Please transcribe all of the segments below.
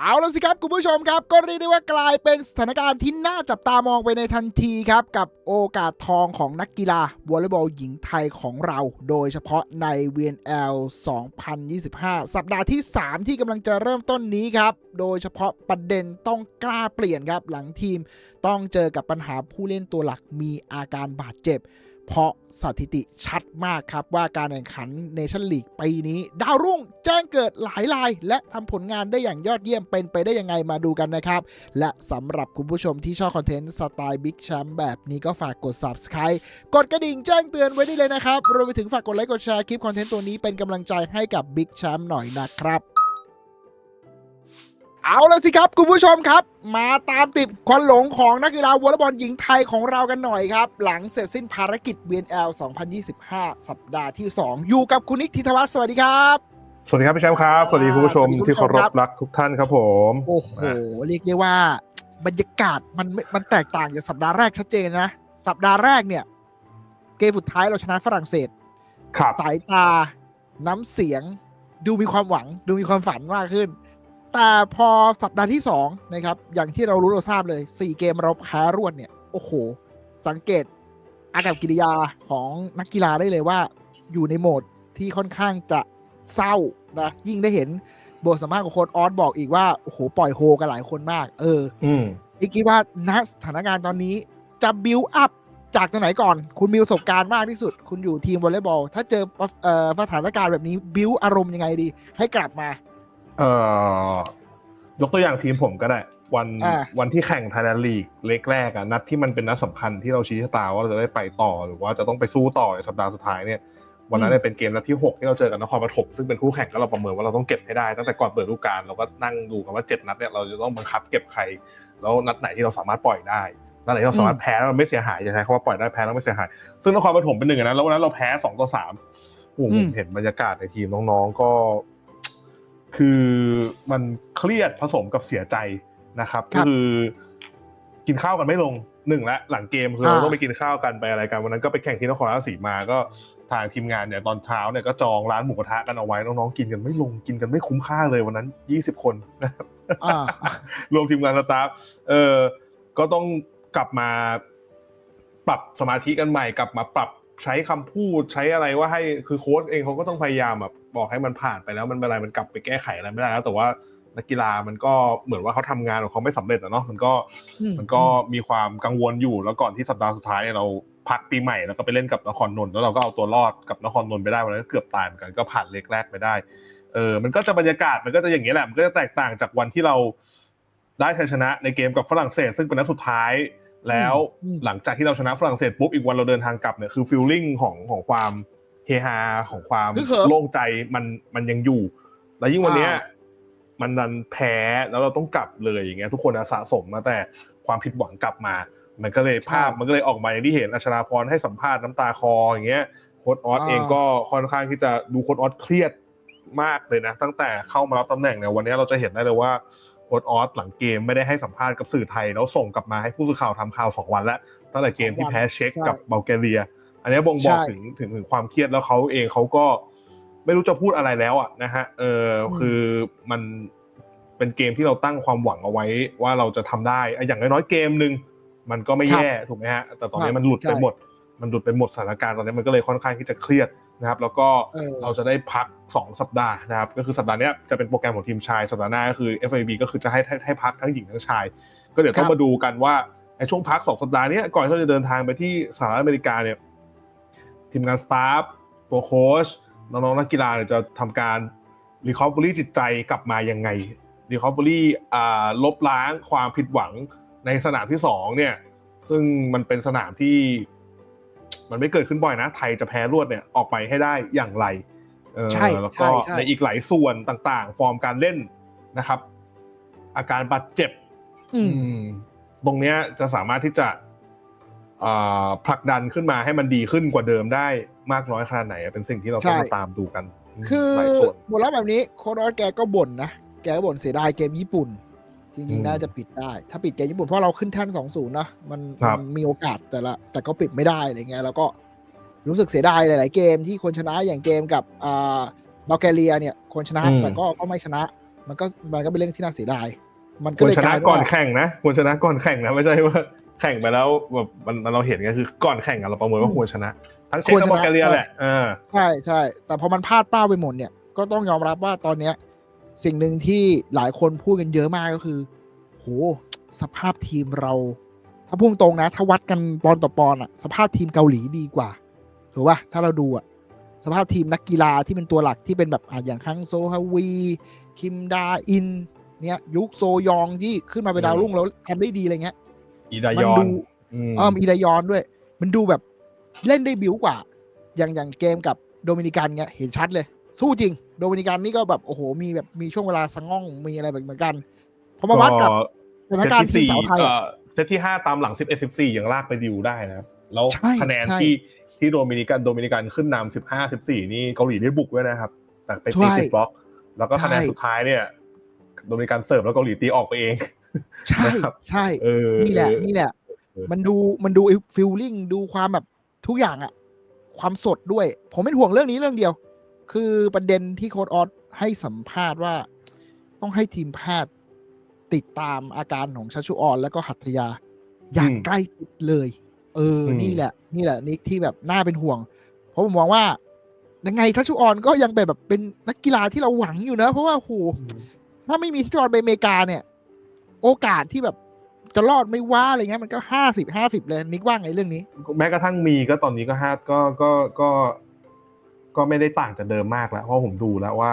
เอาแล้วสิครับคุณผู้ชมครับ ก็เรียกได้ว่ากลายเป็นสถานการณ์ที่น่าจับตามองไปในทันทีครับ กับโอกาสทองของนักกีฬาวอลเลย์บอลหญิงไทยของเรา โดยเฉพาะใน VNL 2025 สัปดาห์ที่ 3 ที่กำลังจะเริ่มต้นนี้ครับ โดยเฉพาะประเด็นต้องกล้าเปลี่ยนครับ หลังทีมต้องเจอกับปัญหาผู้เล่นตัวหลักมีอาการบาดเจ็บ เพราะสถิติชัดมากครับว่าการแข่งขันเนชั่นลีกปีนี้ ดาวรุ่งแจ้งเกิดหลายราย และทำผลงานได้อย่างยอดเยี่ยมเป็นไปได้ยังไงมาดูกันนะครับ และสำหรับคุณผู้ชมที่ชอบคอนเทนต์สไตล์บิ๊กแชมป์แบบนี้ก็ฝากกด Subscribe กดกระดิ่งแจ้งเตือนไว้ได้เลยนะครับรวมไปถึงฝากกดไลค์กดแชร์คลิปคอนเทนต์ตัวนี้เป็นกำลังใจให้กับบิ๊กแชมป์หน่อยนะครับ เอาละสิครับคุณผู้ชมครับ มาตามติดควันหลงของนักกีฬาวอลเลย์บอลหญิงไทยของเรากันหน่อยครับ หลังเสร็จสิ้นภารกิจ VNL 2025 สัปดาห์ที่ 2 อยู่กับคุณนิกธิทวัฒน์สวัสดีครับ สวัสดีครับพี่แชมป์ครับ สวัสดีคุณผู้ชมสวัสดีคุณผู้ชมที่เคารครัพบรักทุกท่านครับผม โอ้โห เรียกได้ว่า บรรยากาศมันไม่มันแตกต่างจากสัปดาห์แรกชัดเจนนะ สัปดาห์แรกเนี่ย เกมสุดท้ายเราชนะฝรั่งเศสครับสายตาน้ำเสียง ดูมีความหวังดูมีความฝันมากขึ้น แต่พอสัปดาห์ที่2นะครับอย่างที่เรารู้เราทราบเลย 4 เกมเราแพ้รวดเนี่ยโอ้โห สังเกตอากับกิริยาของนักกีฬาได้เลยว่า อยู่ในโหมดที่ค่อนข้างจะเศร้านะยิ่งได้เห็นบทสัมภาษณ์ของโค้ชออสบอกอีกว่า โอ้โห ปล่อยโฮกันหลายคนมาก เออ อืมอีกคิดว่าณสถานการณ์ตอนนี้จะบิวอัพจากตรงไหนก่อน คุณมีประสบการณ์มากที่สุด คุณอยู่ทีมวอลเลย์บอล ถ้าเจอเอ่อสถานการณ์แบบนี้บิวอารมณ์ยังไงดี ให้กลับมา เอ่อยกตัวอย่างทีมผมก็ได้ วันอ่า วันที่แข่งไทยแลนด์ลีกเล็กแรกอะนัดที่มันเป็นนัดสำคัญที่เราชี้ชะตาว่าเราจะได้ไปต่อหรือว่าจะต้องไปสู้ต่อในสัปดาห์สุดท้ายเนี่ยวันนั้นเนี่ยเป็นเกมนัดที่6ที่เราเจอกับนครปฐมซึ่งเป็นคู่แข่งก็เราประเมินว่าเราต้องเก็บให้ได้ตั้งแต่ก่อนเปิดฤดูกาลเราก็นั่งดูกันว่าเจ็ดนัดเนี่ยเราจะต้องบังคับเก็บใคร แล้วนัดไหนที่เราสามารถปล่อยได้นัดไหนที่เราสามารถแพ้แล้วมันไม่เสียหายจะใช้คำว่าปล่อยได้แพ้แล้วไม่เสียหาย ซึ่งนครปฐมเป็นหนึ่งในนั้นแล้ววันนั้นเราแพ้สองต่อสามโอ้โหอืผมม เห็นบรรยากาศในทีมน้องๆก็ คือมันเครียดผสมกับเสียใจนะครับครัก็บคือกินข้าวกันไม่ลงหนึ่งและหลังเกมคืออ่าเราต้องไปกินข้าวกันไปอะไรกันวันนั้นก็ไปแข่งที่นครราชสีมาก็ทางทีมงานเนี่ยตอนเช้าเนี่ยก็จองร้านหมูกระทะกันเอาไว้น้องๆกินกันไม่ลงกินกันไม่คุ้มค่าเลยวันนั้นยี่สิบคนนะครับอ่ารวมทีมงานสตาฟเออก็ต้องกลับมาปรับสมาธิกันใหม่กลับมาปรับใช้คำพูดใช้อะไรว่าให้คือโค้ชเองเขาก็ต้องพยายามแบบ บอกให้มันผ่านไปแล้วมันเป็นอะไรมันกลับไปแก้ไขอะไรไม่ได้แล้วแต่ว่านักกีฬามันก็เหมือนว่าเขาทำงานของเขาไม่สำเร็จอะเนาะมันก็อืมมันก็มีความกังวลอยู่แล้วก่อนที่สัปดาห์สุดท้ายเนี่ยเราพักปีใหม่แล้วก็ไปเล่นกับนครนนท์แล้วเราก็เอาตัวรอดกับนครนนท์ไปได้วันนั้นก็เกือบตายเหมือนกันก็ผ่านเล็กแรกไปได้เออมันก็จะบรรยากาศมันก็จะอย่างนี้ยแหละมันก็จะแตกต่างจากวันที่เราได้ชัยชนะในเกมกับฝรั่งเศส ซึ่งเป็นนัดสุดท้ายแล้วอืมหลังจากที่เราชนะฝรั่งเศสปุ๊บอีกวันเราเดินทางกลับเนี่ยคือฟีลลิ่งของของความ เฮฮาของความฮึกเหิมโล่งใจมันมันยังอยู่ แล้วยิ่งวันเนี้ยอ่ามันดันแพ้แล้วเราต้องกลับเลยอย่างเงี้ยทุกคนอะสะสมมาแต่ความผิดหวังกลับมา มันก็เลยภาพมันก็เลยออกมาอย่างที่เห็นอัชราพรให้สัมภาษณ์น้ำตาคออย่างเงี้ยโค้ดออสเองก็ค่อนข้างที่จะดูโค้ดออสเครียดมากเลยนะ ตั้งแต่เข้ามารับตำแหน่งเนี่ยวันนี้เราจะเห็นได้เลยว่าโค้ดออสหลังเกมไม่ได้ให้สัมภาษณ์กับสื่อไทย แล้วส่งกลับมาให้ผู้สื่อข่าวทำข่าวสองวันแล้วตั้งแต่เกมที่แพ้เช็กกับเบลแกเรีย อันนี้บ่งบอกใช่ถึงถึงถึงความเครียดแล้วเขาเองเขาก็ไม่รู้จะพูดอะไรแล้วอะนะฮะเอออมคือมันเป็นเกมที่เราตั้งความหวังเอาไว้ว่าเราจะทำได้อะอย่างน้อยๆเกมหนึ่งมันก็ไม่แย่ถูกไหมฮะแต่ตอนนี้มันหลุดไปหมด มันหลุดไปหมดสถานการณ์ตอนนี้มันก็เลยค่อนข้างที่จะเครียดนะครับ แล้วก็เออเราจะได้พัก 2 สัปดาห์นะครับ ก็คือสัปดาห์เนี้ยจะเป็นโปรแกรมของทีมชาย สัปดาห์หน้าก็คือ FIB ก็คือจะให้ให้ให้พักทั้งหญิงทั้งชาย ก็เดี๋ยวต้องครับมาดูกันว่าในช่วงพัก 2 สัปดาห์เนี้ยก่อนที่เราจะเดินทางไปที่สหรัฐอเมริกาเนี่ย ทีมงานสตาฟตัวโค้ชน้องๆนักกีฬาเนี่ยจะทำการรีคอ v เ r y จิตใจกลับมายังไงรีคอ v เ r y อ่าลบล้างความผิดหวังในสนามที่สองเนี่ย ซึ่งมันเป็นสนามที่ มันไม่เกิดขึ้นบ่อยนะ ไทยจะแพ้รวดเนี่ยออกไปให้ได้อย่างไรเออใช่แล้วก็ใช่ใช่ในอีกหลายส่วนต่างๆ ฟอร์มการเล่นนะครับ อาการบาดเจ็บอืมอืมตรงเนี้ยจะสามารถที่จะอ่า ผลักดันขึ้นมาให้มันดีขึ้นกว่าเดิมได้มากน้อยขนาดไหนอะเป็นสิ่งที่เราต้องใช่มาตามดูกัน คือหลายส่วนบทแล้วแบบนี้โค้ดออสแกก็บ่นนะ แกก็บ่นเสียดายเกมญี่ปุ่นจอืริงมๆน่าจะปิดได้ ถ้าปิดเกมญี่ปุ่นเพราะเราขึ้นแท่นสองศูนย์นะมันครับมันมีโอกาสแต่ละ แต่ก็ปิดไม่ได้อะไรเงี้ยแล้วก็รู้สึกเสียดายหลาย ๆ เกมที่ควรชนะอย่างเกมกับอ่าบัลแกเรียเนี่ยควรชนะแต่ก็ก็ไม่ชนะ มันก็มันก็เป็นเรื่องที่น่าเสียดาย มันก็ควรเลยชกนะลายเป็นก่อนว่าแข่งนะควรชนะก่อนแข่งนะไม่ใช่ว่า แข่งไปแล้วแบบมันมันเราเห็นกันคือก่อนแข่งอะเราประเมินว่าควรชนะ ทั้งเช็คควรและชนะบอลแกเรียแหละเออใช่ใช่แต่พอมันพลาดเป้าไปหมดเนี่ยก็ต้องยอมรับว่าตอนเนี้ย สิ่งหนึ่งที่หลายคนพูดกันเยอะมากก็คือ โหสภาพทีมเรา ถ้าพุ่งตรงนะ ถ้าวัดกันปอนต่อปอนอะสภาพทีมเกาหลีดีกว่าถูกป่ะถ้าเราดูอะสภาพทีมนักกีฬาที่เป็นตัวหลักที่เป็นแบบอะอย่างคังโซฮาวี คิมดาอิน เนี่ยยุคโซยองที่ขึ้นมาเป็นดาวรุ่งแล้วทำได้ดีอะไรเงี้ย อีดายอนมันดูอืมเออมีไดยอนด้วย มันดูแบบเล่นได้บิวกว่า อย่างอย่างเกมกับโดมินิกันเงี้ยเห็นชัดเลย สู้จริง โดมินิกันนี่ก็แบบโอ้โหมีแบบมีช่วงเวลาสะง่องมีอะไรแบบเหมือนกันพอมาวัดกับสถานการณ์ทีมสาวไทยเอ่อะอเซตที่ห้าตามหลังสิบเอ็ดสิบสี่ยังลากไปดิวได้นะครับแล้วใช่คะแนนใช่ที่ที่โดมินิกันโดมินิกันขึ้นนำสิบห้าสิบสี่นี่เกาหลีได้บุกด้วยนะครับ แต่ไปใช่ตีติดบล็อก แล้วก็คะแนนใช่สุดท้ายเนี่ย โดมินิกันเสิร์ฟแล้วเกาหลีตีออกไปเอง ใช่นะครับใช่เออนี่แหละนี่แหละเออมันดูมันดูฟิลลิ่งดูความแบบทุกอย่างอะความสดด้วย ผมเป็นห่วงเรื่องนี้เรื่องเดียว คือประเด็นที่โค้ดออสให้สัมภาษณ์ว่า ต้องให้ทีมแพทย์ติดตามอาการของชัชชุออน แล้วก็หัตถยา อย่างอืมใกล้ชิดเลย เอออมนี่แหละ นี่แหละนิกที่แบบน่าเป็นห่วง เพราะผมมองว่า ยังไงทัชชุออนก็ยังเป็นแบบเป็นนักกีฬาที่เราหวังอยู่นะ เพราะว่าโหถ้าไม่มีทัชชุออนไปอเมริกาเนี่ย โอกาสที่แบบจะรอดไม่ว่าอะไรเงี้ยมันก็ห้าสิบห้าสิบเลยนิกว่าไงเรื่องนี้ แม้กระทั่งมีก็ตอนนี้ก็ห้าก็ก็ก็ก็ไม่ได้ต่างจากเดิมมากแล้ว เพราะผมดูแล้วว่า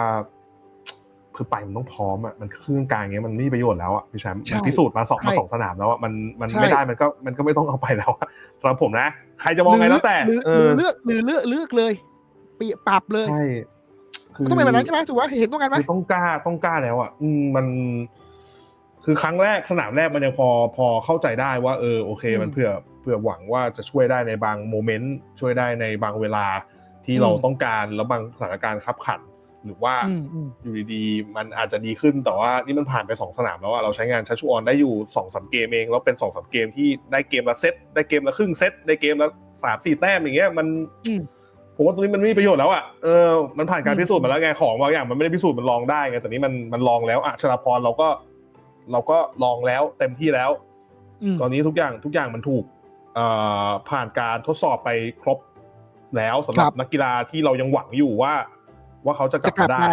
คือไปมันต้องพร้อมอะมันเครื่องกลางเงี้ยมันไม่มีประโยชน์แล้วอะพี่แชมป์ใช่มันพิสูจน์มาสองใช่มาสองสนามแล้วอะมันมันใช่ไม่ได้มันก็มันก็ไม่ต้องเอาไปแล้วอะสำหรับผมนะ ใครจะมองไงแล้วแต่หรือเอหรืออเลือกหรือเลือกเลือกเลยเปรียปรับเลยใช่ต้องเป็นแบบนั้นใช่ไหมถูกว่าเห็นตรงกันไหมคือต้องกล้าต้องกล้าแล้วอะอืมมัน คือครั้งแรกสนามแรกมันยังพอพอเข้าใจได้ว่าเออโอเคอืมมันเผื่อเผื่อหวังว่าจะช่วยได้ในบางโมเมนต์ช่วยได้ในบางเวลาที่อืมเราต้องการแล้วบางสถานการณ์ขับขันหรือว่าอืมอืมอยู่ดีๆมันอาจจะดีขึ้นแต่ว่านี่มันผ่านไปสองสนามแล้วอะเราใช้งานชัชชูออนได้อยู่สองสามเกมเองแล้วเป็นสองสามเกมที่ได้เกมละเซตได้เกมละครึ่งเซตได้เกมละสามสี่แต้มอย่างเงี้ยมันอืมผมว่าตรงนี้มันไม่มีประโยชน์แล้วอะเออมันผ่านการอืมพิสูจน์มาแล้วไงของบางอย่างมันไม่ได้พิสูจน์มันลองได้ไงแต่นี้มันมันลองแล้วอะชลาพรเราก็ เราก็ลองแล้วเต็มที่แล้วอืมตอนนี้ทุกอย่างทุกอย่างมันถูกเอ่อผ่านการทดสอบไปครบแล้วสำหรัครับบนักกีฬาที่เรายังหวังอยู่ว่า ว่าเขาจะกจะลับกลัมาบได้มา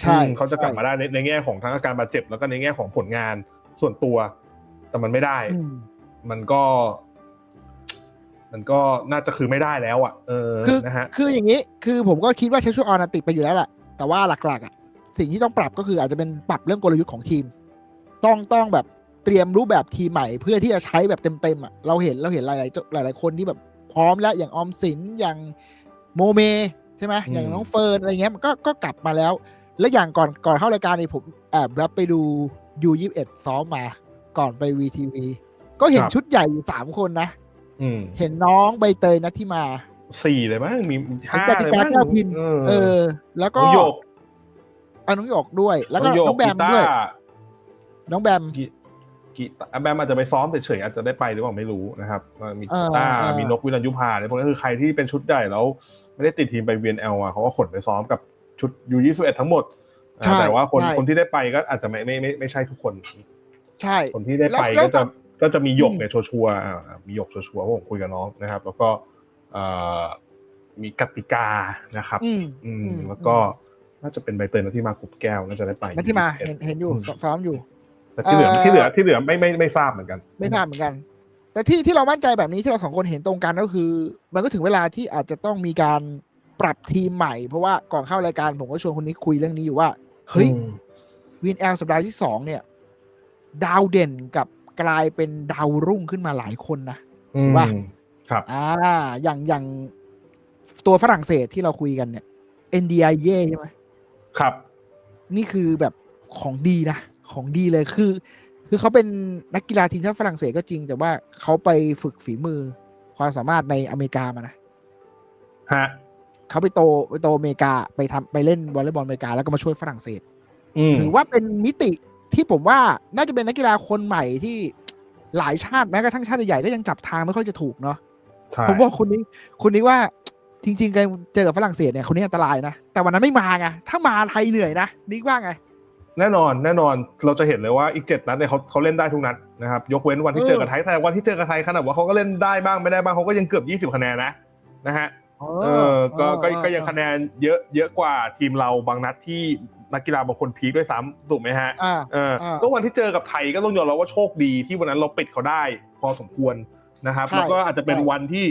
ใช่อืมเขาจะกลับมาใช่ได้ในในแง่ของทั้งอาการบาดเจ็บแล้วก็ในแง่ของผลงานส่วนตัว แต่มันไม่ได้อืมมันก็ มันก็น่าจะคือไม่ได้แล้วอะเออคือนะฮะคืออย่างนี้ คือผมก็คิดว่าเชฟชูออนติดไปอยู่แล้วแหละแต่ว่าหลักๆอะสิ่งที่ต้องปรับก็คืออาจจะเป็นปรับเรื่องกลยุทธ์ของทีม ต้องต้องแบบเตรียมรูปแบบทีมใหม่เพื่อที่จะใช้แบบเต็มๆอะเราเห็นเราเห็นหลายๆหลาย ๆ คนที่แบบพร้อมแล้วอย่างออมสินอย่างโมเมใช่ไหมอืมอย่างน้องเฟิร์นอะไรเงี้ยมันก็ก็กลับมาแล้ว และอย่างก่อนก่อนเข้ารายการนี่ผมแอบรับไปดูยูยี่สิบเอ็ดซ้อมมาก่อนไปวีทีวีก็เห็นชุดใหญ่อยู่สามคนนะอืมเห็นน้องใบเตยนัทที่มาสี่เลยมั้งมีห้าเห็นกติเลยกามั้งแก้วพินเอเอออ แล้วก็น้องโยกอะน้องหยกด้วย แล้วก็โยน้องแบมกีตาด้วยร์ น้องแบมกีกีตาร์แบมอาจจะไปซ้อมเฉยๆอาจจะได้ไปหรือเปล่าไม่รู้นะครับ มีเอกีอตาร์เออมีนกวิรัญยุพาเนี่ยพวกนี้คือใครที่เป็นชุดใหญ่แล้ว ไม่ได้ติดทีมไป VNL อะเขาก็ขนไปซ้อมกับชุดยูยี่สิบเอ็ดทั้งหมดอ่าใช่แต่ว่าคนใช่คนที่ได้ไปก็อาจจะไม่ไม่ไม่ไม่ใช่ทุกคน ใช่ คนที่ได้ไปแล้วก็จะก็จะมีหยกอืมเนี่ยชัวร์ๆอ่ามีหยกชัวร์ๆเพราะผมคุยกับน้องนะครับ แล้วก็เอ่อมีกติกานะครับอืมอืมอืมแล้วก็น่าจะเป็นใบเตยนัทที่มากรุบแก้วน่าจะได้ไปนัทที่มา21เห็นเห็นอยู่อืมซ้อมอยู่ แต่ที่เหลือเอ่อที่เหลือที่เหลือไม่ไม่ไม่ทราบเหมือนกัน ไม่พลาดเหมือนกัน แต่ที่ที่เรามั่นใจแบบนี้ที่เราสองคนเห็นตรงกันก็คือ มันก็ถึงเวลาที่อาจจะต้องมีการปรับทีมใหม่เพราะว่าก่อนเข้ารายการผมก็ชวนคนนี้คุยเรื่องนี้อยู่ว่าเฮ้ยอืมวินแอลสัปดาห์ที่สองเนี่ย ดาวเด่นกับกลายเป็นดาวรุ่งขึ้นมาหลายคนนะอืมว่าครับ อ่า อย่างอย่างตัวฝรั่งเศสที่เราคุยกันเนี่ย NDI ใช่ไหมครับ นี่คือแบบของดีนะ ของดีเลยคือ คือเขาเป็นนักกีฬาทีมชาติฝรั่งเศสก็จริง แต่ว่าเขาไปฝึกฝีมือความสามารถในอเมริกามานะฮะเขาไปโตไปโตอเมริกาไปทำไปเล่นวอลเลย์บอลอเมริกาแล้วก็มาช่วยฝรั่งเศสอืมถือว่าเป็นมิติที่ผมว่าน่าจะเป็นนักกีฬาคนใหม่ที่หลายชาติแม้กระทั่งชาติใหญ่ก็ยังจับทางไม่ค่อยจะถูกเนาะใช่ผมว่าคนนี้คนนี้ว่าจริงๆการเจอกับฝรั่งเศสเนี่ยคนนี้อันตรายนะ แต่วันนั้นไม่มาไงถ้ามาไทยเหนื่อยนะนิกว่าไง แน่นอนแน่นอนเราจะเห็นเลยว่าอีกเจ็ดนัดเนี่ยเขาเขาเล่นได้ทุกนัดนะครับยกเว้นวันที่เจอกับไทยแต่วันที่เจอกับไทยขนาดว่าเขาก็เล่นได้บ้างไม่ได้บ้างเขาก็ยังเกือบยี่สิบคะแนนนะนะฮะเออก็ก็ก็ยังคะแนนเยอะเยอะกว่าทีมเราบางนัดที่นักกีฬาบางคนพีคด้วยซ้ำถูกไหมฮะอ่าเอออ่าก็วันที่เจอกับไทยก็ต้องยอมรับว่าโชคดีที่วันนั้นเราปิดเขาได้พอสมควรนะครับใช่แล้วก็อาจจะเป็นใช่วันที่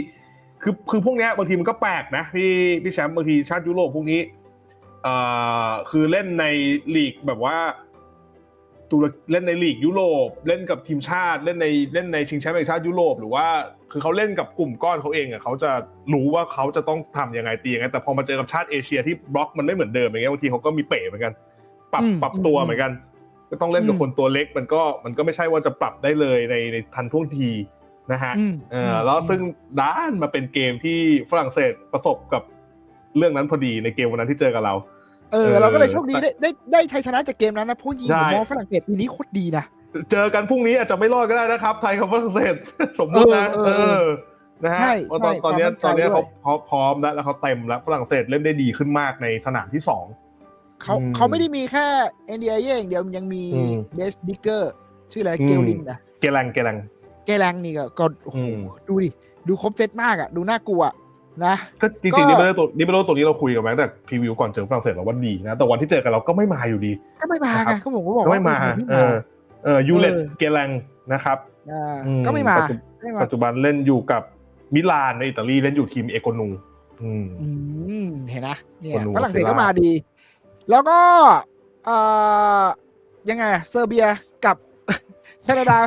คือคือพวกเนี้ยบางทีมันก็แปลกนะพี่พี่แชมป์บางทีชาติยุโรปพวกนี้เอ่อ คือเล่นในลีกแบบว่าตุรเล่นในลีกยุโรปเล่นกับทีมชาติเล่นในเล่นในชิงแชมป์แห่งชาติยุโรปหรือว่าคือเขาเล่นกับกลุ่มก้อนเขาเองอะเขาจะรู้ว่าเขาจะต้องทำยังไงตียังไงแต่พอมาเจอกับชาติเอเชียที่บล็อกมันไม่เหมือนเดิมอย่างเงี้ยบางทีเขาก็มีเป๋เหมือนกัน ปรับอืมปรับตัวอืมเหมือนกัน ก็ต้องเล่นกับอืมคนตัวเล็กมันก็มันก็ไม่ใช่ว่าจะปรับได้เลยในในทันท่วงทีนะฮะอืมเออแล้วซึ่งด้านมาเป็นเกมที่ฝรั่งเศสประสบกับ เรื่องนั้นพอดีในเกมวันนั้นที่เจอกับเราเออเออ เราก็เลยโชคดีได้ได้ได้ชัยชนะจากเกมนั้นนะเพราะยิงใช่ผมมองฝรั่งเศสปีนี้โคตรดีนะเจอกันพรุ่งนี้อาจจะไม่รอดก็ได้นะครับ ไทยกับฝรั่งเศสสมมตินะเออเออเออนะฮะใช่เพราะตอนใช่ตอนเนี้ยความมั่นใจตอนเนี้ยด้เขาวยเขาพร้อมแล้วแล้วเขาเต็มแล้วฝรั่งเศสเล่นได้ดีขึ้นมากในสนามที่สองเขาอืมเขาไม่ได้มีแค่ NDI อย่างเดียวยังมีอืมเบสดิกเกอร์ชื่ออะไรอืมเกลลินนะเกลังเกลังเกแรงนี่ก็ก็โอ้โหอืมดูดิดูครบเซตมากอะดูน่ากลัว นะก็จก็ริงๆนี่ไม่ได้ตัวนี่ไม่ได้ตัวนี้เราคุยกันมาตั้งแต่พรีวิวก่อนเจอฝรั่งเศสเราว่าดีนะ แต่วันที่เจอกันเราก็ไม่มาอยู่ดี ก็ไม่มานะครัไงบก็ผมก็บอกก็ว่าไม่มาเป็นทีเออเออยูเลตเออเกลังนะครับอ่าอืก็ไม่มาปัจจุไม่มาปัจจุบันเล่นอยู่กับมิลานในอิตาลีเล่นอยู่ทีมเอโกนูอืมอืมเห็นนะเนี่ยคนดูฝรั่งเศสเซล่าก็มาดี แล้วก็เอ่อยังไงเซอร์เบียกับแคนาดา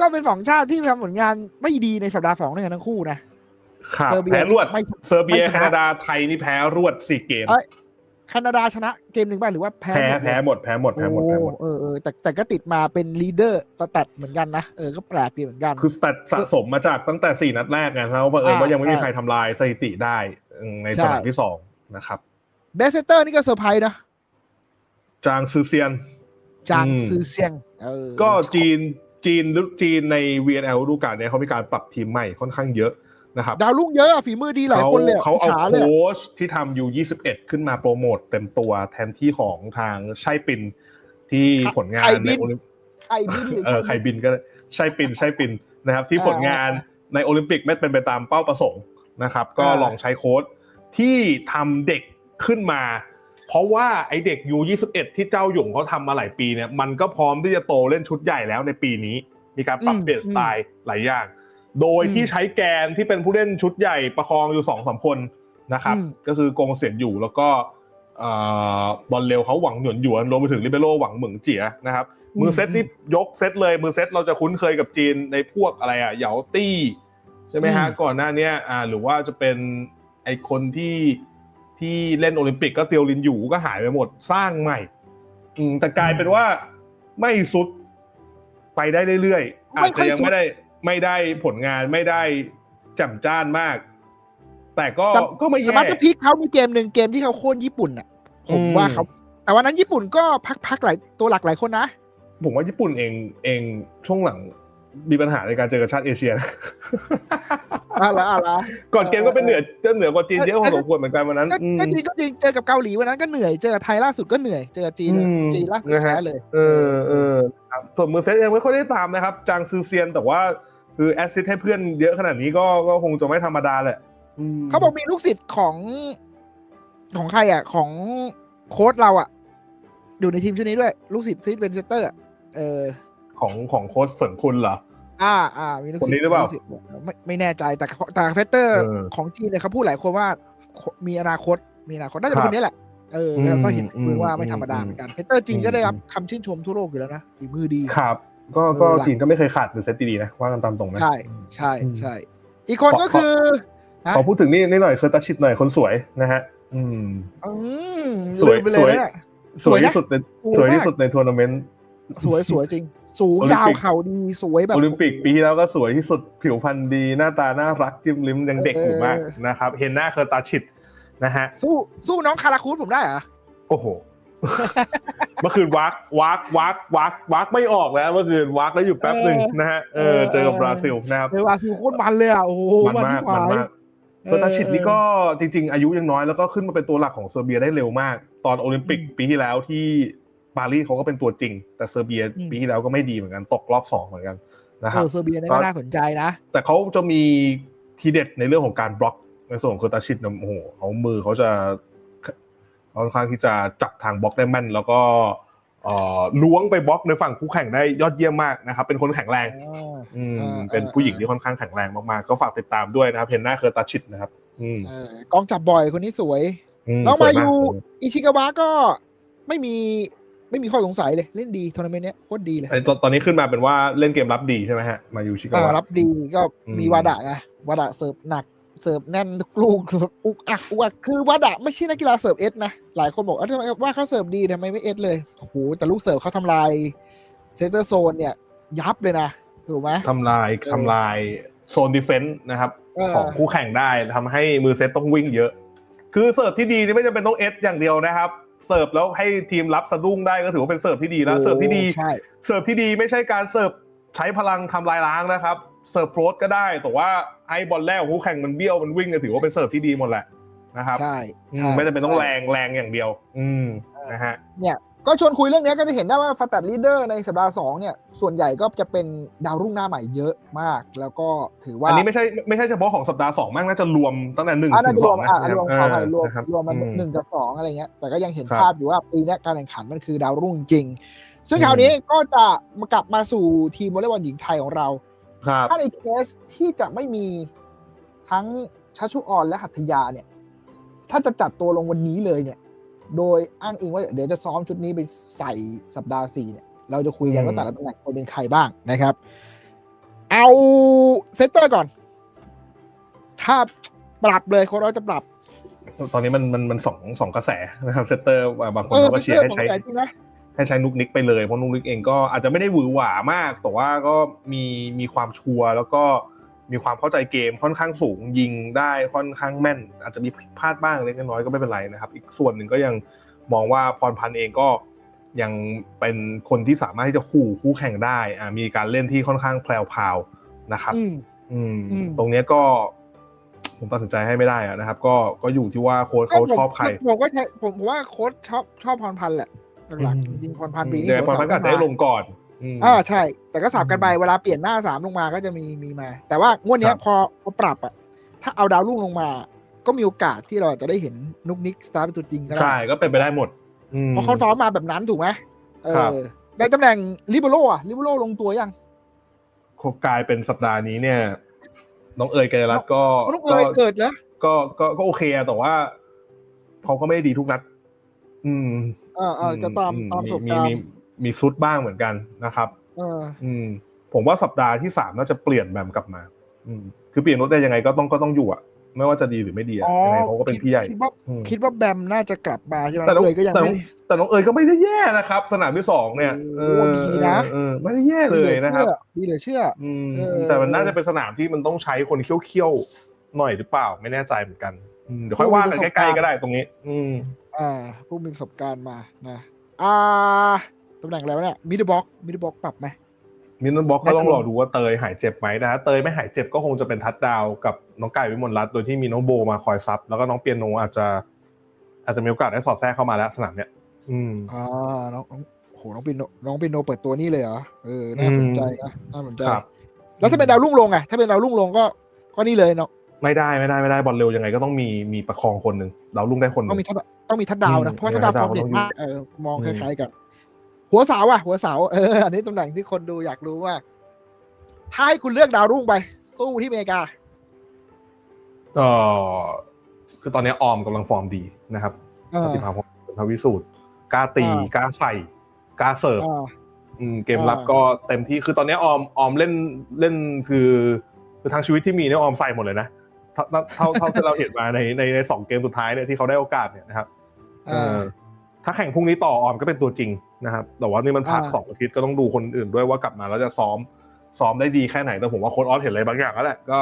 ก็เป็นสองชาติที่ทำผลงานไม่ดีในสัปดาห์สองด้วยกันทั้งคู่นะ ครับเซอร์เบียแพ้รวดไม่เซอร์เบียไม่ชนะแคนาดาไทยนี่แพ้รวดสี่เกมเอ้ยแคนาดาชนะเกมหนึ่งบ้างหรือว่าแพ้แพ้หมดเลยแพ้หมดแพ้หมดแพ้หมดแพ้หมดโอ้เออเออแต่แต่ก็ติดมาเป็นลีดเดอร์สแตทเหมือนกันนะเออก็แปลกดีเหมือนกัน คือสแตทสะสมมาจากตั้งแต่สี่นัดแรกไงแล้วเผอิญว่ายังไม่มีใช่ใครทำลายสถิติได้อืมในใช่สนามที่สองนะครับเบสเซเตอร์นี่ก็เซอร์ไพรส์นะ จางซือเซียน จางอืมซือเซียงเออก็จีนจีนจีนใน VNL ฤดูกาลเนี้ยเขามีการปรับทีมใหม่ค่อนข้างเยอะ นะครับดาวรุ่งเยอะอะฝีมือดีหลายคนเลยอะเขาเอาฉเลยอะโค้ชที่ทำอยู่21ขึ้นมาโปรโมทเต็มตัวแทนที่ของทางใช่ปินที่ผลงานไข่บิในนโอลิมใครบินหรือเออใครบินก็ได้ใช่ปินใช่ปินนะครับ ที่ผลงานในโอลิมปิกไม่เป็นไปตามเป้าประสงค์นะครับ ก็อ่าลองใช้โค้ดที่ทำเด็กขึ้นมา เพราะว่าไอเด็กยู21 ที่เจ้าหยงเขาทำมาหลายปีเนี่ยมันก็พร้อมที่จะโตเล่นชุดใหญ่แล้วในปีนี้ มีการปรับเปลี่ยนสไตล์หลายอย่าง โดยที่ใช้แกนที่เป็นผู้เล่นชุดใหญ่ประคองอยู่สองสามคนนะครับ ก็คือกงเสียนอยู่แล้วก็เอ่อบอลเร็วเขาหวังหยวนหยวนรวมไปถึงลิเบโรหวังเหมืองเจียนะครับ มือเซตนี่ยกเซตเลยมือเซตเราจะคุ้นเคยกับจีนในพวกอะไรอะเหยาตี้ใช่ไหมฮะอืมก่อนหน้าเนี้ยอ่าหรือว่าจะเป็นไอคนที่ที่เล่นโอลิมปิกก็เตียวลินอยู่ก็หายไปหมดสร้างใหม่อืมแต่กลายเป็นว่าไม่สุดไปได้เรื่อยๆอาจจะยังไม่ได้ ไม่ได้ผลงานไม่ได้จำจ้านมาก แต่ก็แต่ก็ไม่แต่แย่มาสเตอร์พีคเขามีเกมหนึ่งเกมที่เขาโค่นญี่ปุ่นอะ ผมอืมว่าเขาแต่วันนั้นญี่ปุ่นก็พักพักหลายตัวหลักหลายคนนะ ผมว่าญี่ปุ่นเองเองช่วงหลัง มีปัญหาในการเจอกับชาติเอเชียนะอะไรอะไรก่อนเกมก็เป็นเหนือก็เหนือกว่าจีนเยอะพอสมควรเหมือนกันวันนั้นก็อืมก็จริงก็จริงเจอกับเกาหลีวันนั้นก็เหนื่อยเจอกับไทยล่าสุดก็เหนื่อยเจอกับจีนอืมจีนล่าสุดนะฮะแพ้เลย เออเออครับส่วนมือเซตเองไม่ค่อยได้ตามนะครับ จางซือเซียนแต่ว่าคือแอสซิสต์ให้เพื่อนเยอะขนาดนี้ก็ก็คงจะไม่ธรรมดาแหละมเขาบอกมีลูกศิษย์ของของใครอะ ของโค้ชเราอะ อยู่ในทีมชุดนี้ด้วย ลูกศิษย์ซีดเวนเซเตอร์อะเออ ของของโค้ชเสริมคุณเหรออ่าอ่ามีลูกคนศิษนี้ย์หรือเปล่าลูกศิษย์ไม่ไม่แน่ใจแต่แต่เฟเตอร์เออของจีนเนี่ยเขาพูดหลายคนว่ามีอนาคตมีอนาคตน่าจะครัเป็นคบนนี้แหละเอออืมแล้วก็เห็นมือว่าอืมไม่ธรรมดาอืมเหมือนกันเฟเตอร์จีนก็ได้รับอืมคำชื่นชมทั่วโลกอยู่แล้วนะฝีมือดีครับ ก็ก็เออหลังจีนก็ไม่เคยขาดมือเซตดีๆนะว่ากันตามตรงนะใช่ใช่อืมใช่อีกคนก็คือฮะขอพูดถึงนี่นิดหน่อยคือตัดชิดหน่อยคนสวยนะฮะ อืมอืมสวยลืมไปเลยสวยนะเนี่ยสวยสวยนะที่สุดในสวยมากสวยที่สุดในทัวร์นาเมนต์ สวยสวยจริง สูงโอลิมยาวปิกเข่าดีสวยแบบโอลิมปิกปีที่แล้วก็สวยที่สุดผิวพรรณดีหน้าตาน่ารักจิ้มลิ้มยังเด็กอยู่มากเออนะครับ เห็นหน้าเคอร์ตาชิดนะฮะ สู้สู้น้องคาราคูดผมได้เหรอโอ้โหเมื่อคืนวักวักวักวักวักไม่ออกแล้วเมื่อคืนวักแล้วอยู่แป๊บหนึ่งนะฮะเออเจอกับบราซิลนะครับเอวาคือโคตรมันเลยอะโอ้โหมันมากที่มันหมากเคอร์ตาชิดนี่ก็จริง ๆ อายุยังน้อยแล้วก็ขึ้นมาเป็นตัวหลักของเซอร์เบียได้เร็วมาก ตอนโอลิมปิกปีที่แล้วที่ ปารีสเขาก็เป็นตัวจริง แต่เซอร์เบียอืมปีที่แล้วก็ไม่ดีเหมือนกันตกรอบสองเหมือนกันนะเอครับอเซอร์เบียนี่ก็ก็น่าสนใจนะ แต่เขาจะมีทีเด็ดในเรื่องของการบล็อกในส่วนของเคอร์ตาชิดนะโอ้โหเขามือเขาจะค่อนข้างที่จะจับทางบล็อกได้แม่น แล้วก็เอ่อล้วงไปบล็อกในฝั่งคู่แข่งได้ยอดเยี่ยมมากนะครับ เป็นคนแข็งแรงอืมเออเป็นเออผู้หญิงเออที่ค่อนข้างแข็งแรงมากๆ ก็ฝากติดตามด้วยนะครับเพนนาเคอร์ตาชิดนะครับอืมเออกองจับบ่อยคนนี้สวยมน้องสวมายยูกอิชิกาวะก็ไม่มี ไม่มีข้อสงสัยเลยเล่นดีทัวร์นาเมนต์เนี้ยโคตรดีเลยไอ้ตอนตอนนี้ขึ้นมาเป็นว่าเล่นเกมรับดีใช่ไหมฮะ มายูชิกาะอ่าวรับดีก็อืมมีวาดะไงวาดะเสิร์ฟหนักเสิร์ฟแน่นทุกลูกอุกอักอุกอักคือวาดะไม่ใช่นักกีฬาเสิร์ฟเอสนะหลายคนบอกว่าทำไมว่าเขาเสิร์ฟดีทำไมไม่เอสเลยโอ้โหแต่ลูกเสิร์ฟเขาทำลายเซนเตอร์โซนเนี่ย ยับเลยนะถูกไหมทำลายเออทำลายโซนดิเฟนต์นะครับเออของคู่แข่งได้ทำให้มือเซตต้องวิ่งเยอะ คือเสิร์ฟที่ดีนี่ไม่จำเป็นต้องเอสอย่างเดียวนะครับ เสิร์ฟแล้วให้ทีมรับสะดุ้งได้ก็ถือว่าเป็นเสิร์ฟที่ดีแล้วเสิร์ฟที่ดีใช่เสิร์ฟที่ดีไม่ใช่การเสิร์ฟใช้พลังทำลายล้างนะครับเสิร์ฟโฟลตก็ได้ แต่ว่าให้บอลแรกของคู่แข่งมันเบี้ยวมันวิ่งก็ถือว่าเป็นเสิร์ฟที่ดีหมดแหละนะครับใช่อืใช่มไม่จำเป็นต้องใช่แรงแรงอย่างเดียว อืมนะฮะเนี่ย ก็ชวนคุยเรื่องเนี้ยก็จะเห็นได้ว่าฟาตัดลีดเดอร์ในสัปดาห์สองเนี่ย ส่วนใหญ่ก็จะเป็นดาวรุ่งหน้าใหม่เยอะมาก แล้วก็ถือว่า อันนี้ไม่ใช่ไม่ใช่เฉพาะของสัปดาห์สองมั้งน่าจะรวมตั้งแต่หนึ่งอ่าถึน่างจะสรอวงมนะอ่ารวมเอเขาอไปรวมนะครับรวมมันอืหนึ่งกับสองอะไรเงี้ย แต่ก็ยังเห็นครับภาพอยู่ว่าปีเนี้ยการแข่งขันมันคือดาวรุ่งจริง ซึ่งอืมคราวนี้ก็จะมากลับมาสู่ทีมวอลเลย์บอลหญิงไทยของเราครับถ้าในเคสที่จะไม่มีทั้งชัชชุออนและหัตถยาเนี่ย ถ้าจะจัดตัวลงวันนี้เลยเนี่ย โดยอ้างอิงว่าเดี๋ยวจะซ้อมชุดนี้ไปใส่สัปดาห์สี่เนี่ย เราจะคุยกันอืมว่าแต่ละตำแหน่งคนเป็นใครบ้างนะครับ เอาเซตเตอร์ก่อน ถ้าปรับเลยโค้ชเราจะปรับ ตอนนี้มันมันมันสองสองกระแสนะครับเซตเตอร์บางคนเขาก็เชียร์ให้ใช้เออเป็นเรื่องของใจจริงนะให้ใช้นุกนิกไปเลยเพราะนุกนิกเองก็อาจจะไม่ได้หวือหวามาก แต่ว่าก็มีมีความชัวร์แล้วก็ มีความเข้าใจเกมค่อนข้างสูงยิงได้ค่อนข้างแม่น อาจจะมีผิดพลาดบ้างเล็กน้อยก็ไม่เป็นไรนะครับ อีกส่วนหนึ่งก็ยังมองว่าพรพันธ์เองก็ยังเป็นคนที่สามารถที่จะขู่คู่แข่งได้อ่ามีการเล่นที่ค่อนข้างแพรวพราวนะครับ อืมอืมอืมตรงเนี้ยก็ ผมตัดสินใจให้ไม่ได้อะนะครับ ก็ก็อยู่ที่ว่าโค้ชเขาชอบใครผมก็ใช้ผมผมว่าโค้ชชอบชอบพรพันธ์แหละหลักอืมๆจริงๆพรพันธ์ปีนี้เดี๋ยวพรพันธ์ก็อาจจะได้ลงก่อนม อ่าใช่ แต่ก็สับกันไปเวลาเปลี่ยนหน้าสามลงมาก็จะมีมีมา แต่ว่างวดเนี้คยรับพอพอปรับอะ ถ้าเอาดาวรุ่งลงมา ก็มีโอกาสที่เราจะได้เห็นนุกนิกสตาร์เป็นตัวจริงก็ได้ใช่ก็เป็นไปได้หมดอืมเพราะเขาซ้อมมาแบบนั้นถูกไหมเอครับอในตำแหน่งลิเบโรอะลิเบโรลงตัวยังกลายเป็นสัปดาห์นี้เนี่ย น้องเอ๋ยกัญญารัตน์ก็นุกเอยเกิดแล้วก็ก็ก็โอเคอะแต่ว่าเขาก็ไม่ได้ดีทุกนัด อืม เออเออก็ตามอืตามประสบมีการ มีณ์มีซุดบ้างเหมือนกันนะครับเอออืม ผมว่าสัปดาห์ที่สามน่าจะเปลี่ยนแบมกลับมา อืม คือเปลี่ยนรถได้ยังไงก็ต้องก็ต้องอยู่อะไม่ว่าจะดีหรือไม่ดีอะอ๋อยังไงเขาก็เป็นพี่ใหญ่คิดว่าอืมคิดว่าแบมน่าจะกลับมาใช่ไหมแต่น้องเอยก็ยังแต่ไม่น้องแต่น้องเอ๋ยก็ไม่ได้แย่นะครับ สนามที่สองเนี่ยโอ้โหดีนะเออไม่ได้แย่เลยนะครับดีเหลือเชื่อ อืมเออแต่มันน่าจะเป็นสนามที่มันต้องใช้คนเขี้ยวๆหน่อยหรือเปล่า ไม่แน่ใจเหมือนกันอืมเดี๋ยวค่อยว่ากันใกล้ๆก็ได้ตรงนี้ อืม อ่าผู้มีประสบการณ์มานะ อ่า ตำแหน่งอะไรวะเนี่ยมิดเดิลบ็อกมิดเดิลบ็อกปรับไหมมินนบ็อกก็น่าจะต้องรอดูว่าเตยหายเจ็บไหมนะฮะเตยไม่หายเจ็บก็คงจะเป็นทัดดาวน์กับน้องไก่วิมลรัตน์โดยที่มีน้องโบมาคอยซับแล้วก็น้องเปียโนอาจจะ อาจจะมีโอกาสได้สอดแทรกเข้ามาแล้วสนามเนี้ยอืมอ่าน้องน้องโหน้องปินโนน้องปินโนเปิดตัวนี่เลยเหรอเออน่าสนใจนะน่าสนใจครับแล้วถ้าเป็นดาวรุ่งลงอะถ้าเป็นดาวรุ่งลงก็ก็นี่เลยเนาะไม่ได้ไม่ได้ไม่ได้บอลเร็วยังไงก็ต้องมีมีประคองคนหนึ่งดาวรุ่งได้คนหต้อนึ่งงมีทัดต้องมีทัดดาวนะอืมเพราะว่าทัดดาวทัฟดอดาวร์มเด่นต้องอยู่มากเออมองอืคมล้ายๆกัน หัวเสาวอะ หัวเสาเอออันนี้ตำแหน่งที่คนดูอยากรู้ว่า ถ้าให้คุณเลือกดาวรุ่งไป สู้ที่อเมริกาเออคือตอนนี้ออมกำลังฟอร์มดีนะครับเออ ปฏิภาพของทวิสูตรกล้าตีอ่ากล้าใส่กล้าเสิร์ฟ อ่า อืมเกมอ่ารับก็เต็มที่คือตอนนี้ออมออมเล่นเล่นคือคือทางชีวิตที่มีเนี่ยออมใส่หมดเลยนะเท่าเท่าเท่าที่เราเห็นมาในในในสองเกมสุดท้ายเนี่ยที่เขาได้โอกาสเนี่ยนะครับเออ่าอ ถ้าแข่งพรุ่งนี้ต่อออมก็เป็นตัวจริงนะครับ แต่ว่านี่มันพักอ่าสองอาทิตย์ก็ต้องดูคนอื่นด้วยว่ากลับมาแล้วจะซ้อมซ้อมได้ดีแค่ไหนแต่ผมว่าโค้ชออสเห็นอะไรบางอย่างแล้วแหละก็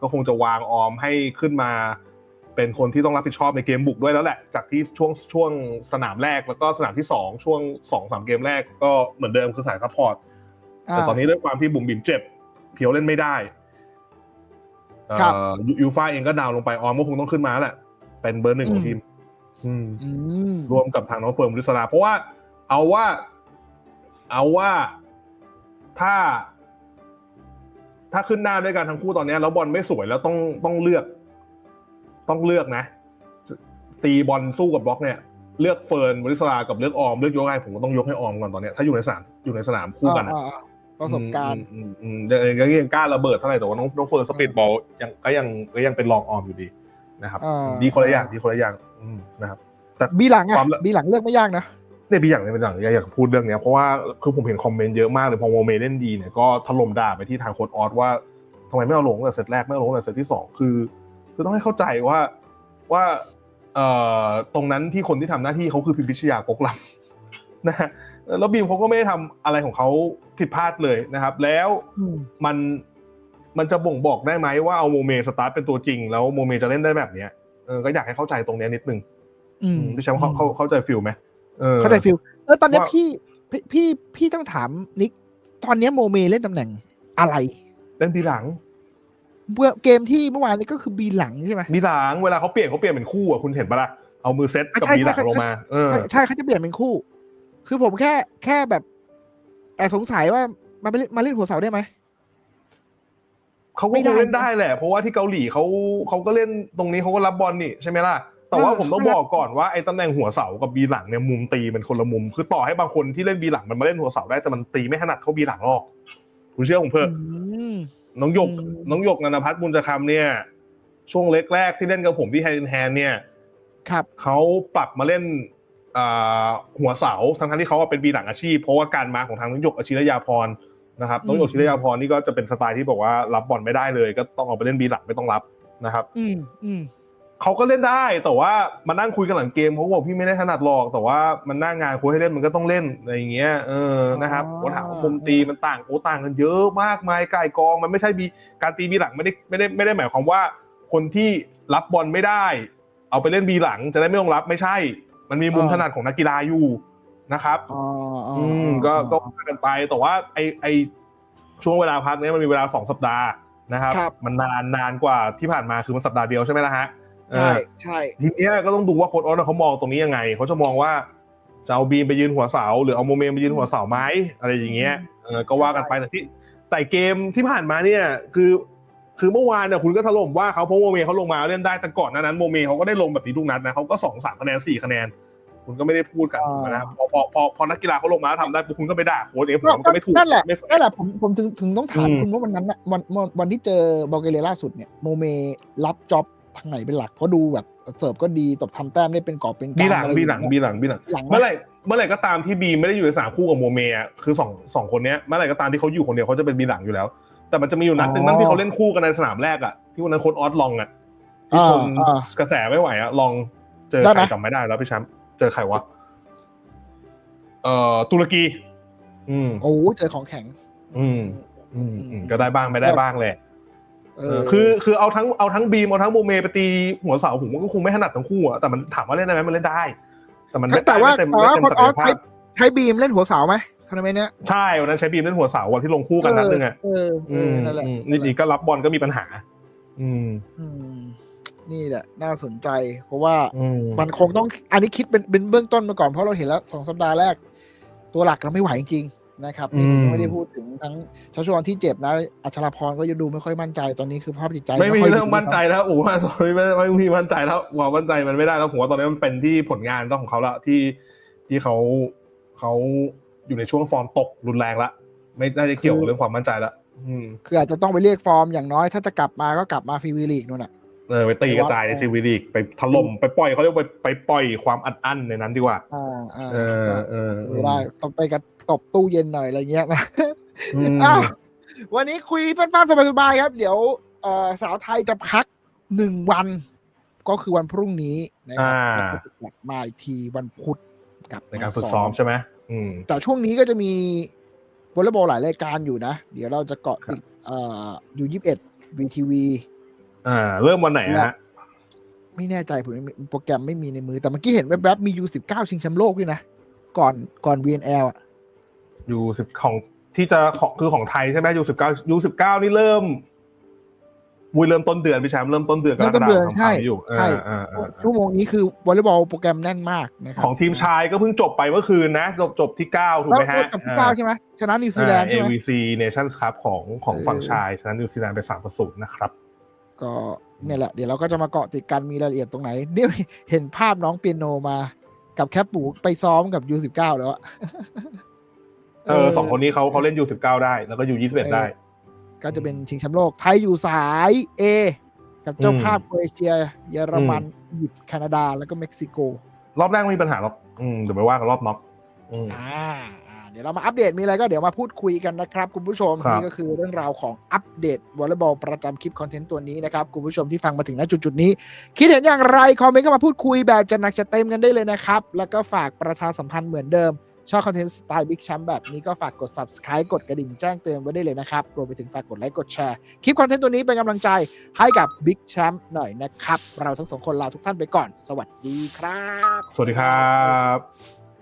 ก็คงจะวางออมให้ขึ้นมา เป็นคนที่ต้องรับผิดชอบในเกมบุกด้วยแล้วแหละ จากที่ช่วงช่วงสนามแรกแล้วก็สนามที่สองช่วงสองสามเกมแรกก็เหมือนเดิมคือสายซัพพอร์ตแต่ตอนนี้ด้วยความที่บุ๋มบิ๋มเจ็บ เพียวเล่นไม่ได้ครับเอ่อยูยูฟ่าเองก็ดาวน์ลงไปออมก็คงต้องขึ้นมาแหละเป็นเบอร์หนึ่งของทีมอืมอืม รวมกับทางน้องเฟิร์มริสลาเพราะว่า เอาว่า เอาว่าถ้า ถ้าขึ้นหน้าด้วยกันทั้งคู่ตอนเนี้ยแล้วบอลไม่สวยแล้วต้องต้องเลือก ต้องเลือกนะ ตีบอลสู้กับบล็อกเนี่ยเลือกเฟิร์นวริศรากับเลือกออมเลือกยกให้ผมก็ต้องยกให้ออมก่อนตอนเนี้ยถ้าอยู่ในสนามอยู่ในสนามคู่กันอะอ่าอ่าประสบการณ์อืมอืมอืมอืมยังยังกล้าระเบิดเท่าไหร่แต่ว่าน้องน้องเฟิร์นสปีดบอลยังก็ยังก็ยังเป็นรองออมอยู่ดี นะครับอ่าดีคนละอย่างดีคนละอย่างอืมนะครับ แต่บีหลังอะความละบีหลังเลือกไม่ยากนะเนี่ยพี่อย่างเนี่ยเป็นอย่างอยากพูดเรื่องเนี้ยเพราะว่าคือผมเห็นคอมเมนต์เยอะมากเลยพอโมเมเล่นดีเนี่ยก็ถล่มด่าไปที่ทางโค้ดออสว่าทำไมไม่เอาลงตั้งแต่เซตแรกไม่เอาลงตั้งแต่เซตที่สองคือ คือต้องให้เข้าใจว่าว่าเอ่อตรงนั้นที่คนที่ทำหน้าที่เขาคือพิมพิชยากกลำนะฮะแล้วบีมเขาก็ไม่ได้ทำอะไรของเขาผิดพลาดเลยนะครับ แล้วอืมมัน มันจะบ่งบอกได้ไหมว่าเอาโมเมสตาร์ทเป็นตัวจริง แล้วโมเมจะเล่นได้แบบเนี้ยเออก็อยากให้เข้าใจตรงเนี้ยนิดนึงอืมพี่แชมป์เขาเขาเข้าใจฟิลไหมออเข้าใจฟิลเออตอนเนี้ยว่าพี่พี่พี่พี่ต้องถามนิกตอนเนี้ยโมเมเล่นตำแหน่งอะไร เล่นบีหลังเมื่อเกมที่เมื่อวานนี้ก็คือบีหลังใช่ไหมบีหลังเวลาเขาเปลี่ยนเขาเปลี่ยนเป็นคู่อะคุณเห็นปะล่ะเอามือเซตกับใช่บีหลังใช่ลงมาเออใช่ใช่เขาจะเปลี่ยนเป็นคู่ คือผมแค่แค่แบบแอบสงสัยว่ามาเล่นมาเล่นหัวเสาได้ไหม เขาไม่ก็ได้คงเล่นได้แหละ เพราะว่าที่เกาหลีเขาเขาก็เล่นตรงนี้เขาก็รับบอลนี่ใช่ไหมล่ะแต่ว่าเออผมต้องเขารับบอกก่อนว่าไอ้ตำแหน่งหัวเสากับบีหลังเนี่ยมุมตีมันคนละมุม คือต่อให้บางคนที่เล่นบีหลังมันมาเล่นหัวเสาได้แต่มันตีไม่ถนัดเท่าบีหลังหรอกคุณเชื่อผมเพิ่อืมน้องหยกอืมน้องหยกนันทพัฒน์บุญจะคำเนี่ย ช่วงเล็กแรกที่เล่นกับผมที่ไฮแฮนเนี่ย ครับเขาปรับมาเล่นอ่าหัวเสาทั้งๆที่เขาอะเป็นบีหลังอาชีพ เพราะว่าการมาของทางน้องหยกอชิรยาพร นะครับอืมน้องหยกอชิรยาพรนี่ก็จะเป็นสไตล์ที่บอกว่ารับบอลไม่ได้เลย ก็ต้องเอาไปเล่นบีหลังไม่ต้องรับนะครับ อืมอืมเขาก็เล่นได้แต่ว่ามานั่งคุยกันหลังเกมเขาบอกพี่ไม่ได้ถนัดหรอก แต่ว่ามันหน้างานคุยให้เล่นมันก็ต้องเล่นอะไรอย่างเงี้ยเออนะครับผมถามว่ามุมตีมันต่างโอ้ต่างกันเยอะมากมายไกลกอง มันไม่ใช่บีการตีบีหลังไม่ได้ไม่ได้ไม่ได้หมายความว่า คนที่รับบอลไม่ได้ เอาไปเล่นบีหลังจะได้ไม่ต้องรับไม่ใช่ มันมีมุมถนัดของนักกีฬาอยู่ นะครับอ๋ออ๋ออืมก็ก็ว่ากันไปแต่ว่าไอไอช่วงเวลาพักเนี้ยมันมีเวลาสองสัปดาห์นะครับครับมันนานนานกว่าที่ผ่านมาคือมันสัปดาห์เดียวใช่ไหมล่ะฮะเอใช่อใช่ทีเนี้ยก็ต้องดูว่าโค้ดออสเขามองตรงนี้ยังไงเขาจะมองว่าจะเอาบีมไปยืนหัวเสา หรือเอาโมเมนไปยืนหัวเสาไหมอะไรอย่างเงี้ยเออก็ว่ากันไปแต่ที่แต่เกมที่ผ่านมาเนี่ยคือคือเมื่อวานเนี่ยคุณก็ถล่มว่าเขาเพราะโมเมเขาลงมาเล่นได้แต่ก่อนหนานั้นโมเมเขาก็ได้ลงแบบนี้ทุกนัดนะเขาก็สองสามคะแนนสี่คะแนน คุณก็ไม่ได้พูดกันนะครับพอพอพอพอนักกีฬาเขาลงมาแล้วทำได้ปุ๊บคุณก็ไปด่าโค้ดเองผมว่ามันก็ไม่ถูกนั่นแหละไม่แฟร์นั่นแหละผมผมถึงถึงต้องถามอืมคุณว่าวันนั้นน่ะวันวันวันที่เจอบอลเกเรล่าสุดเนี่ยโมเมรับจ็อบทางไหนเป็นหลักเพราะดูแบบเสิร์ฟก็ดีตบทำแต้มได้เป็นกอบเป็นกำบีหลังอะไรบีหลังอย่าบีเยหลังบีหลังหลังเมื่อไหร่เมื่อไหร่ก็ตามที่บีมไม่ได้อยู่ในสนามคู่กับโมเมอะคือสองสองคนเนี้ยเมื่อไหร่ก็ตามที่เขาอยู่คนเดียวเขาจะเป็นบีหลังอยู่แล้ว แต่มันจะมีอยู่นัดหนึ่งนั่นที่เขาเล่นคู่กันในสนามแรกอะที่วันนั้นโค้ดออสลองอะที่คนอ่าอ่ากระแสไม่ไหวอะลองเจอได้ใคไหมรจำไม่ได้แล้วพี่แชมป์ เจอใครวะ เอ่อตุรกี อืม โอ้โหเจอของแข็ง อืม อืมอืมก็ได้บ้างไม่ได้บ้างแหละเอเอออคือ คือเอาทั้งเอาทั้งบีมเอาทั้งโมเมไปตีหัวเสาผมก็คงไม่ถนัดทั้งคู่อะแต่มันถามว่าเล่นได้ไหมมันเล่นได้ แต่มันไม่แต่ว่าไม่เต็มแต่ว่าไม่คเต็นมศักยภาออสใช้พใช้บีมเล่นหัวเสาไหมทัวร์นาเมนต์เนี้ยใช่วันนั้นใช้บีมเล่นหัวเสาวันที่ลงคู่กันนัดหนึงอะเออเออนั่นแหละอืมนี่นี่ก็รับบอลก็มีปัญหา อืมอืม นี่แหละน่าสนใจ เพราะว่าอืมมันคงต้องอันนี้คิดเป็นเป็นเบื้องต้นมาก่อนเพราะเราเห็นแล้วสองสัปดาห์แรก ตัวหลักเราไม่ไหวจริงๆนะครับนี่ผมยังไม่ได้พูดถึงทั้งชาชวนที่เจ็บนะ อัชราพรก็ยังดูไม่ค่อยมั่นใจตอนนี้คือภาพจิตใจไม่มีค่ยเรื่องดีมั่นใจแล้วโอ้โหตอนนี้ไม่ไม่มีมั่นใจแล้วความมั่นใจมันไม่ได้แล้วผมว่าตอนนี้มันเป็นที่ผลงานต้องของเขาละที่ที่เขาเขาอยู่ในช่วงฟอร์มตกรุนแรงละไม่น่าจะเกี่ยวกับเรื่องความมั่นใจละอืมคืออาจจะต้องไปเรียกฟอร์มอย่างน้อยถ้าจะกลับมาก็กลับมาฟรีวีลีกนู่นน่ะ เออไปตีกระจายในซีวีลีกไปถล่มไปปล่อยเขาเรียกไปไปปล่อยความอัดอั้นในนั้นดีกว่าอ่าอ่าเออก็เออไม่ได้ต้องไปกระตบตู้เย็นหน่อยอะไรเงี้ยนะอืมอ้าววันนี้คุยฟันๆสบายๆครับ เดี๋ยวเอ่อสาวไทยจะพักหนึ่งวัน ก็คือวันพรุ่งนี้นะครัอ่าแล้วก็จะกลับมาอีกทีวันพุธกลับในการฝึกซ้อมใช่ไหมอืมแต่ช่วงนี้ก็จะมีวอลเลย์บอลหลายรายการอยู่นะ เดี๋ยวเราจะเกาะติดเอ่ออยู่ยี่สิบเอ็ดวีทีวี อ่า เริ่มวันไหนฮะ ไม่แน่ใจผมยังไม่โปรแกรมไม่มีในมือ แต่เมื่อกี้เห็นแวบๆมียูสิบเก้าชิงแชมป์โลกด้วยนะ ก่อนก่อน VNL อะยูสิบของที่จะของคือของไทยใช่ไหมยูสิบเก้ายูสิบเก้านี่เริ่มวุ้ยเริ่มต้นเดือนพี่แชมป์เริ่มต้นเดือนกเริ่รมต้กนฎาเดืคอนมใช่ทำอยู่ใช่อ่าอ่าอ่าชั่วโมงนี้คือวอลเลย์บอลโปรแกรมแน่นมากนะครับของทีมชายก็เพิ่งจบไปเมื่อคืนนะ จบจบที่9ถูกแล้วไหมฮะกับที่เก้าใช่ไหมชนะนิวซีแลนด์ใช่ไหม AVC Nations Cup ของของเออฝั่งชาย ชนะนิวซีแลนด์ไป3ต่อ0นะครับ ก็เนี่ยแหละเดี๋ยวเราก็จะมาเกาะติดกันมีรายละเอียดตรงไหนเนี่ยเห็นภาพน้องเปียโนมา กับแคปปูไปซ้อมกับ U19 แล้วอะเออสองคนนี้เขาเขาเล่น U19 ได้ แล้วก็ U21 ได้ ก็จะเป็นชิงแชมป์โลกไทยอยู่สาย A กับเจ้าภาพโครเอเชีย เยอรมันอียิปต์แคนาดาแล้วก็เม็กซิโก รอบแรกไม่มีปัญหาหรอก อืมเดี๋ยวไปว่ากันรอบน็อกอืมอ่าอ่า เดี๋ยวเรามาอัปเดตมีอะไรก็เดี๋ยวมาพูดคุยกันนะครับ คุณผู้ชมครับนี่ก็คือเรื่องราวของอัปเดตวอลเลย์บอลประจำคลิปคอนเทนต์ตัวนี้นะครับ คุณผู้ชมที่ฟังมาถึงณจุดๆนี้ คิดเห็นอย่างไร คอมเมนต์เข้ามาพูดคุยแบบจะหนักจะเต็มกันได้เลยนะครับ แล้วก็ฝากประชาสัมพันธ์เหมือนเดิมชอบคอนเทนต์สไตล์บิ๊กแชมป์แบบนี้ก็ฝากกด subscribe กดกระดิ่งแจ้งเตือนไว้ได้เลยนะครับ รวมไปถึงฝากกดไลค์กดแชร์ คลิปคอนเทนต์ตัวนี้เป็นกำลังใจให้กับบิ๊กแชมป์หน่อยนะครับ เราทั้งสองคนลาทุกท่านไปก่อน สวัสดีครับ สวัสดีครับ